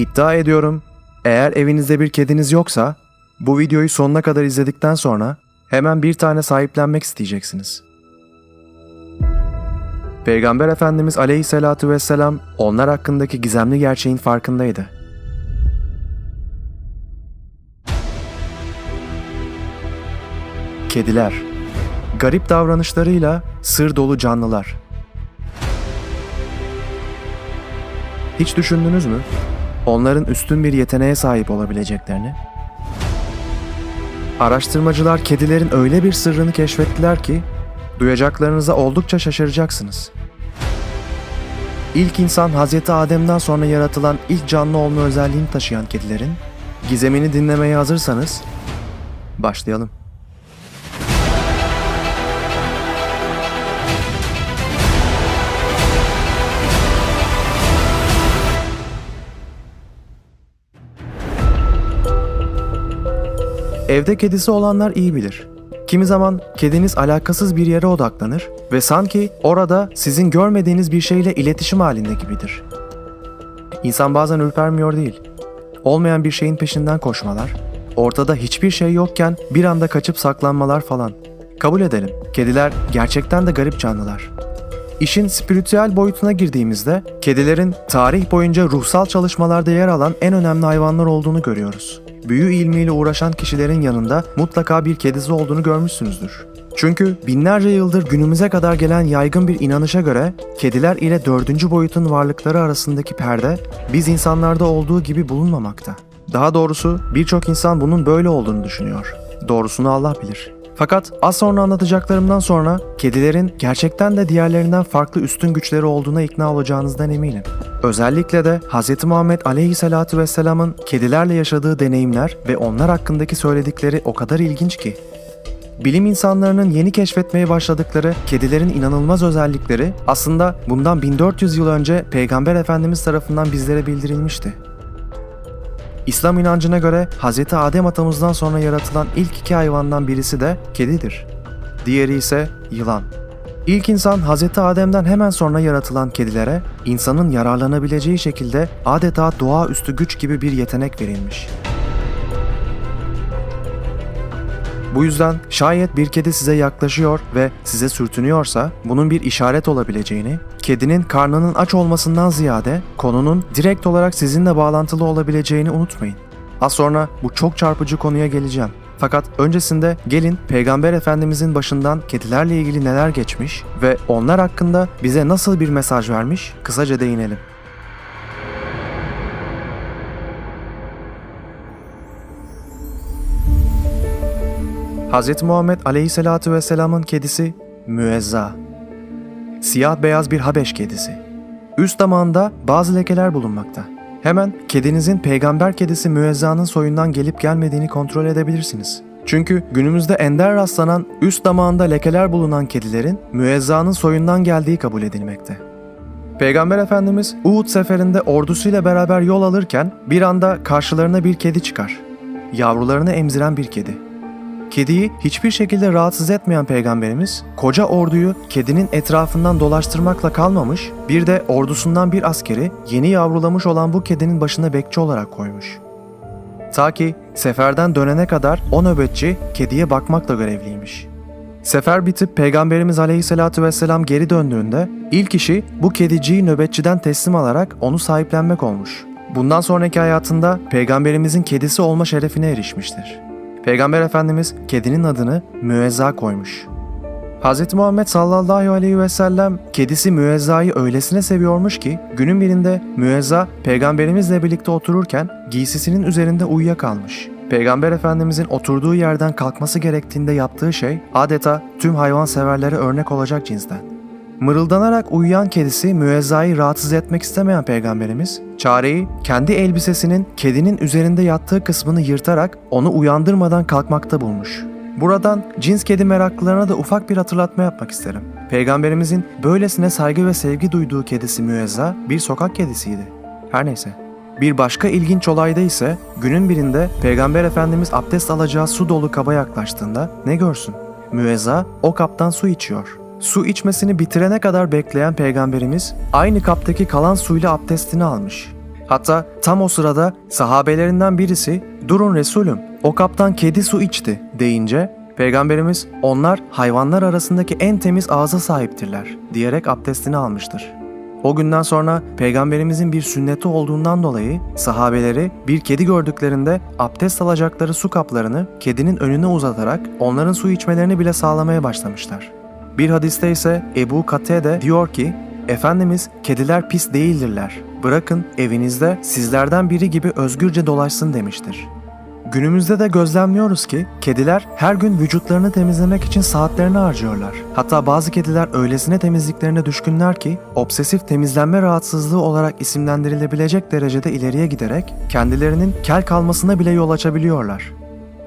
İddia ediyorum, eğer evinizde bir kediniz yoksa, bu videoyu sonuna kadar izledikten sonra hemen bir tane sahiplenmek isteyeceksiniz. Peygamber Efendimiz Aleyhisselatü Vesselam onlar hakkındaki gizemli gerçeğin farkındaydı. Kediler Garip davranışlarıyla sır dolu canlılar. Hiç düşündünüz mü? Onların üstün bir yeteneğe sahip olabileceklerini. Araştırmacılar kedilerin öyle bir sırrını keşfettiler ki duyacaklarınıza oldukça şaşıracaksınız. İlk insan Hazreti Adem'den sonra yaratılan ilk canlı olma özelliğini taşıyan kedilerin gizemini dinlemeye hazırsanız başlayalım. Evde kedisi olanlar iyi bilir. Kimi zaman kediniz alakasız bir yere odaklanır ve sanki orada sizin görmediğiniz bir şeyle iletişim halinde gibidir. İnsan bazen ürpermiyor değil. Olmayan bir şeyin peşinden koşmalar, ortada hiçbir şey yokken bir anda kaçıp saklanmalar falan. Kabul edelim, kediler gerçekten de garip canlılar. İşin spiritüel boyutuna girdiğimizde kedilerin tarih boyunca ruhsal çalışmalarda yer alan en önemli hayvanlar olduğunu görüyoruz. Büyü ilmiyle uğraşan kişilerin yanında mutlaka bir kedisi olduğunu görmüşsünüzdür. Çünkü binlerce yıldır günümüze kadar gelen yaygın bir inanışa göre kediler ile dördüncü boyutun varlıkları arasındaki perde biz insanlarda olduğu gibi bulunmamakta. Daha doğrusu birçok insan bunun böyle olduğunu düşünüyor. Doğrusunu Allah bilir. Fakat az sonra anlatacaklarımdan sonra kedilerin gerçekten de diğerlerinden farklı üstün güçleri olduğuna ikna olacağınızdan eminim. Özellikle de Hz. Muhammed Aleyhisselatü Vesselam'ın kedilerle yaşadığı deneyimler ve onlar hakkındaki söyledikleri o kadar ilginç ki. Bilim insanlarının yeni keşfetmeye başladıkları kedilerin inanılmaz özellikleri aslında bundan 1400 yıl önce Peygamber Efendimiz tarafından bizlere bildirilmişti. İslam inancına göre Hz. Adem atamızdan sonra yaratılan ilk iki hayvandan birisi de kedidir. Diğeri ise yılan. İlk insan Hz. Adem'den hemen sonra yaratılan kedilere insanın yararlanabileceği şekilde adeta doğaüstü güç gibi bir yetenek verilmiş. Bu yüzden şayet bir kedi size yaklaşıyor ve size sürtünüyorsa bunun bir işaret olabileceğini, kedinin karnının aç olmasından ziyade konunun direkt olarak sizinle bağlantılı olabileceğini unutmayın. Az sonra bu çok çarpıcı konuya geleceğim. Fakat öncesinde gelin Peygamber Efendimizin başından kedilerle ilgili neler geçmiş ve onlar hakkında bize nasıl bir mesaj vermiş kısaca değinelim. Hz. Muhammed Aleyhisselatü Vesselam'ın kedisi Müezza. Siyah beyaz bir Habeş kedisi. Üst damağında bazı lekeler bulunmakta. Hemen kedinizin peygamber kedisi Müezza'nın soyundan gelip gelmediğini kontrol edebilirsiniz. Çünkü günümüzde ender rastlanan üst damağında lekeler bulunan kedilerin Müezza'nın soyundan geldiği kabul edilmekte. Peygamber Efendimiz Uhud seferinde ordusuyla beraber yol alırken bir anda karşılarına bir kedi çıkar. Yavrularını emziren bir kedi. Kediyi hiçbir şekilde rahatsız etmeyen peygamberimiz koca orduyu kedinin etrafından dolaştırmakla kalmamış, bir de ordusundan bir askeri yeni yavrulamış olan bu kedinin başına bekçi olarak koymuş. Ta ki seferden dönene kadar o nöbetçi kediye bakmakla görevliymiş. Sefer bitip Peygamberimiz Aleyhisselatü Vesselam geri döndüğünde ilk işi bu kediciyi nöbetçiden teslim alarak onu sahiplenmek olmuş. Bundan sonraki hayatında Peygamberimizin kedisi olma şerefine erişmiştir. Peygamber Efendimiz kedinin adını Müezza koymuş. Hz. Muhammed sallallahu aleyhi ve sellem kedisi Müezza'yı öylesine seviyormuş ki günün birinde Müezza peygamberimizle birlikte otururken giysisinin üzerinde uyuyakalmış. Peygamber Efendimizin oturduğu yerden kalkması gerektiğinde yaptığı şey adeta tüm hayvanseverlere örnek olacak cinsten. Mırıldanarak uyuyan kedisi Müezza'yı rahatsız etmek istemeyen peygamberimiz, çareyi kendi elbisesinin kedinin üzerinde yattığı kısmını yırtarak onu uyandırmadan kalkmakta bulmuş. Buradan cins kedi meraklılarına da ufak bir hatırlatma yapmak isterim. Peygamberimizin böylesine saygı ve sevgi duyduğu kedisi Müezza bir sokak kedisiydi. Her neyse. Bir başka ilginç olayda ise günün birinde Peygamber Efendimiz abdest alacağı su dolu kaba yaklaştığında ne görsün? Müezza o kaptan su içiyor. Su içmesini bitirene kadar bekleyen peygamberimiz aynı kaptaki kalan suyla abdestini almış. Hatta tam o sırada sahabelerinden birisi durun Resulüm o kaptan kedi su içti deyince Peygamberimiz onlar hayvanlar arasındaki en temiz ağza sahiptirler diyerek abdestini almıştır. O günden sonra peygamberimizin bir sünneti olduğundan dolayı sahabeleri bir kedi gördüklerinde abdest alacakları su kaplarını kedinin önüne uzatarak onların su içmelerini bile sağlamaya başlamışlar. Bir hadiste ise Ebu Katede diyor ki, Efendimiz kediler pis değildirler. Bırakın evinizde sizlerden biri gibi özgürce dolaşsın demiştir. Günümüzde de gözlemliyoruz ki kediler her gün vücutlarını temizlemek için saatlerini harcıyorlar. Hatta bazı kediler öylesine temizliklerine düşkünler ki obsesif temizlenme rahatsızlığı olarak isimlendirilebilecek derecede ileriye giderek kendilerinin kel kalmasına bile yol açabiliyorlar.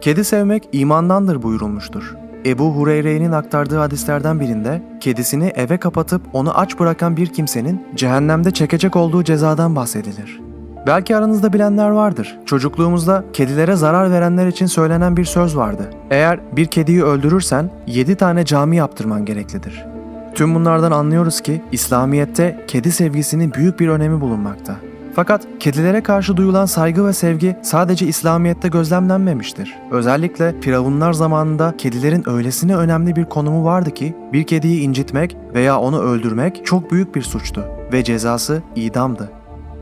Kedi sevmek imandandır buyurulmuştur. Ebu Hureyre'nin aktardığı hadislerden birinde kedisini eve kapatıp onu aç bırakan bir kimsenin cehennemde çekecek olduğu cezadan bahsedilir. Belki aranızda bilenler vardır. Çocukluğumuzda kedilere zarar verenler için söylenen bir söz vardı. Eğer bir kediyi öldürürsen 7 tane cami yaptırman gereklidir. Tüm bunlardan anlıyoruz ki İslamiyet'te kedi sevgisinin büyük bir önemi bulunmakta. Fakat kedilere karşı duyulan saygı ve sevgi sadece İslamiyet'te gözlemlenmemiştir. Özellikle Firavunlar zamanında kedilerin öylesine önemli bir konumu vardı ki bir kediyi incitmek veya onu öldürmek çok büyük bir suçtu ve cezası idamdı.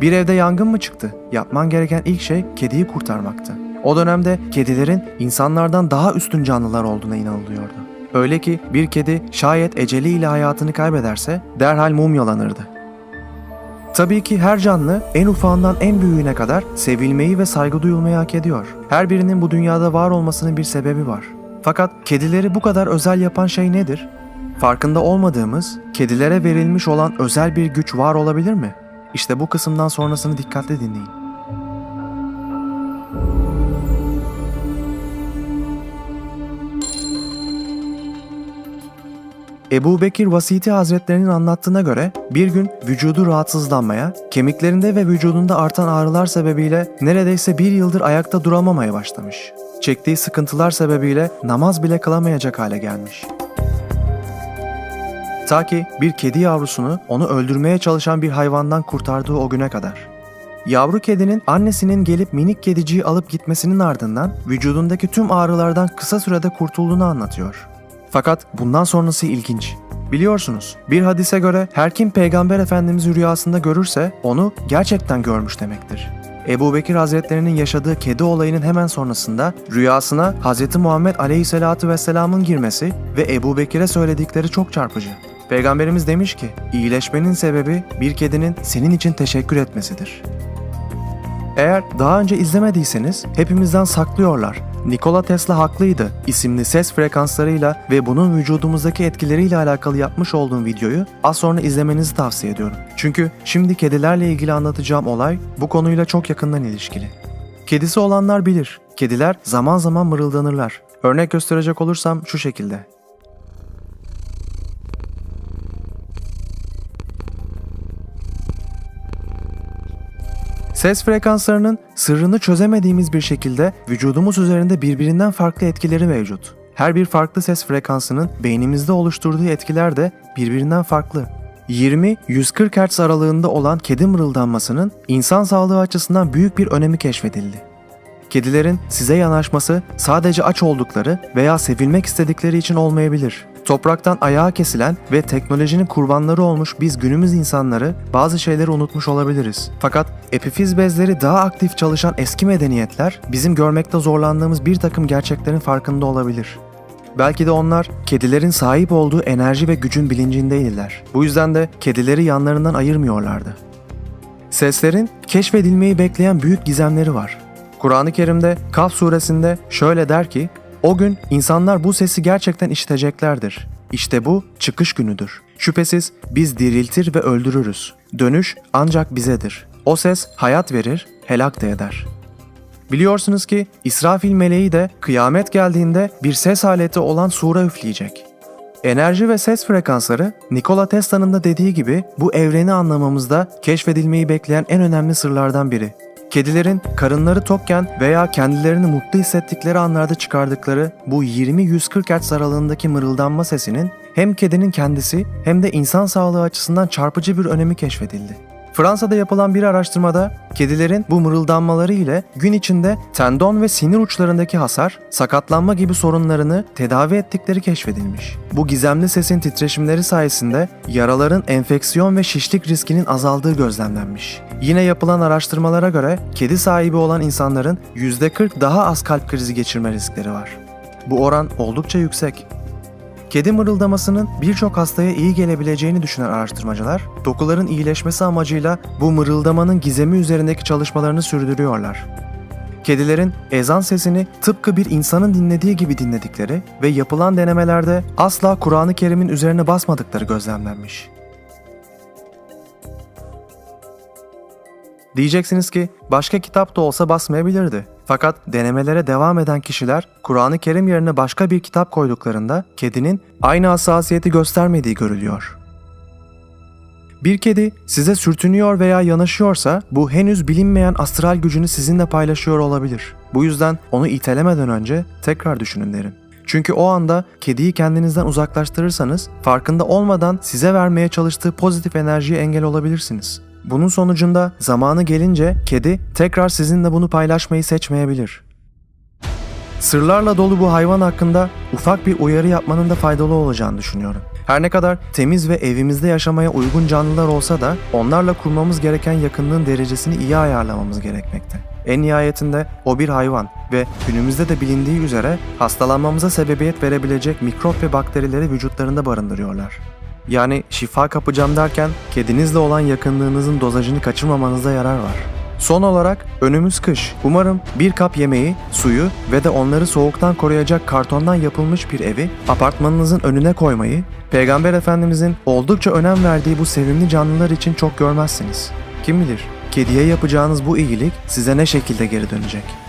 Bir evde yangın mı çıktı? Yapman gereken ilk şey kediyi kurtarmaktı. O dönemde kedilerin insanlardan daha üstün canlılar olduğuna inanılıyordu. Öyle ki bir kedi şayet eceliyle hayatını kaybederse derhal mumyalanırdı. Tabii ki her canlı en ufağından en büyüğüne kadar sevilmeyi ve saygı duyulmayı hak ediyor. Her birinin bu dünyada var olmasının bir sebebi var. Fakat kedileri bu kadar özel yapan şey nedir? Farkında olmadığımız, kedilere verilmiş olan özel bir güç var olabilir mi? İşte bu kısımdan sonrasını dikkatle dinleyin. Ebu Bekir Vasiti Hazretlerinin anlattığına göre bir gün vücudu rahatsızlanmaya, kemiklerinde ve vücudunda artan ağrılar sebebiyle neredeyse bir yıldır ayakta duramamaya başlamış. Çektiği sıkıntılar sebebiyle namaz bile kılamayacak hale gelmiş. Ta ki bir kedi yavrusunu onu öldürmeye çalışan bir hayvandan kurtardığı o güne kadar. Yavru kedinin annesinin gelip minik kediciyi alıp gitmesinin ardından vücudundaki tüm ağrılardan kısa sürede kurtulduğunu anlatıyor. Fakat bundan sonrası ilginç. Biliyorsunuz bir hadise göre her kim peygamber efendimizi rüyasında görürse onu gerçekten görmüş demektir. Ebu Bekir Hazretlerinin yaşadığı kedi olayının hemen sonrasında rüyasına Hz. Muhammed Aleyhisselatü Vesselam'ın girmesi ve Ebu Bekir'e söyledikleri çok çarpıcı. Peygamberimiz demiş ki, iyileşmenin sebebi bir kedinin senin için teşekkür etmesidir. Eğer daha önce izlemediyseniz hepimizden saklıyorlar. Nikola Tesla haklıydı isimli ses frekanslarıyla ve bunun vücudumuzdaki etkileriyle alakalı yapmış olduğum videoyu az sonra izlemenizi tavsiye ediyorum. Çünkü şimdi kedilerle ilgili anlatacağım olay bu konuyla çok yakından ilişkili. Kedisi olanlar bilir. Kediler zaman zaman mırıldanırlar. Örnek gösterecek olursam şu şekilde. Ses frekanslarının sırrını çözemediğimiz bir şekilde vücudumuz üzerinde birbirinden farklı etkileri mevcut. Her bir farklı ses frekansının beynimizde oluşturduğu etkiler de birbirinden farklı. 20-140 Hz aralığında olan kedi mırıldanmasının insan sağlığı açısından büyük bir önemi keşfedildi. Kedilerin size yanaşması sadece aç oldukları veya sevilmek istedikleri için olmayabilir. Topraktan ayağa kesilen ve teknolojinin kurbanları olmuş biz günümüz insanları bazı şeyleri unutmuş olabiliriz. Fakat epifiz bezleri daha aktif çalışan eski medeniyetler bizim görmekte zorlandığımız bir takım gerçeklerin farkında olabilir. Belki de onlar kedilerin sahip olduğu enerji ve gücün bilincindeydiler. Bu yüzden de kedileri yanlarından ayırmıyorlardı. Seslerin keşfedilmeyi bekleyen büyük gizemleri var. Kur'an-ı Kerim'de Kaf suresinde şöyle der ki, o gün insanlar bu sesi gerçekten işiteceklerdir. İşte bu çıkış günüdür. Şüphesiz biz diriltir ve öldürürüz. Dönüş ancak bizedir. O ses hayat verir, helak da eder. Biliyorsunuz ki İsrafil meleği de kıyamet geldiğinde bir ses aleti olan sura üfleyecek. Enerji ve ses frekansları Nikola Tesla'nın da dediği gibi bu evreni anlamamızda keşfedilmeyi bekleyen en önemli sırlardan biri. Kedilerin karınları tokken veya kendilerini mutlu hissettikleri anlarda çıkardıkları bu 20-140 Hz aralığındaki mırıldanma sesinin hem kedinin kendisi hem de insan sağlığı açısından çarpıcı bir önemi keşfedildi. Fransa'da yapılan bir araştırmada kedilerin bu mırıldanmaları ile gün içinde tendon ve sinir uçlarındaki hasar, sakatlanma gibi sorunlarını tedavi ettikleri keşfedilmiş. Bu gizemli sesin titreşimleri sayesinde yaraların enfeksiyon ve şişlik riskinin azaldığı gözlemlenmiş. Yine yapılan araştırmalara göre kedi sahibi olan insanların %40 daha az kalp krizi geçirme riskleri var. Bu oran oldukça yüksek. Kedi mırıldamasının birçok hastaya iyi gelebileceğini düşünen araştırmacılar, dokuların iyileşmesi amacıyla bu mırıldamanın gizemi üzerindeki çalışmalarını sürdürüyorlar. Kedilerin ezan sesini tıpkı bir insanın dinlediği gibi dinledikleri ve yapılan denemelerde asla Kur'an-ı Kerim'in üzerine basmadıkları gözlemlenmiş. Diyeceksiniz ki başka kitap da olsa basmayabilirdi. Fakat denemelere devam eden kişiler Kur'an-ı Kerim yerine başka bir kitap koyduklarında kedinin aynı hassasiyeti göstermediği görülüyor. Bir kedi size sürtünüyor veya yanaşıyorsa bu henüz bilinmeyen astral gücünü sizinle paylaşıyor olabilir. Bu yüzden onu itelemeden önce tekrar düşünün derim. Çünkü o anda kediyi kendinizden uzaklaştırırsanız farkında olmadan size vermeye çalıştığı pozitif enerjiye engel olabilirsiniz. Bunun sonucunda zamanı gelince kedi tekrar sizinle bunu paylaşmayı seçmeyebilir. Sırlarla dolu bu hayvan hakkında ufak bir uyarı yapmanın da faydalı olacağını düşünüyorum. Her ne kadar temiz ve evimizde yaşamaya uygun canlılar olsa da onlarla kurmamız gereken yakınlığın derecesini iyi ayarlamamız gerekmekte. En nihayetinde o bir hayvan ve günümüzde de bilindiği üzere hastalanmamıza sebebiyet verebilecek mikrop ve bakterileri vücutlarında barındırıyorlar. Yani şifa kapacağım derken kedinizle olan yakınlığınızın dozajını kaçırmamanızda yarar var. Son olarak önümüz kış. Umarım bir kap yemeği, suyu ve de onları soğuktan koruyacak kartondan yapılmış bir evi apartmanınızın önüne koymayı, Peygamber Efendimizin oldukça önem verdiği bu sevimli canlılar için çok görmezsiniz. Kim bilir, kediye yapacağınız bu iyilik size ne şekilde geri dönecek?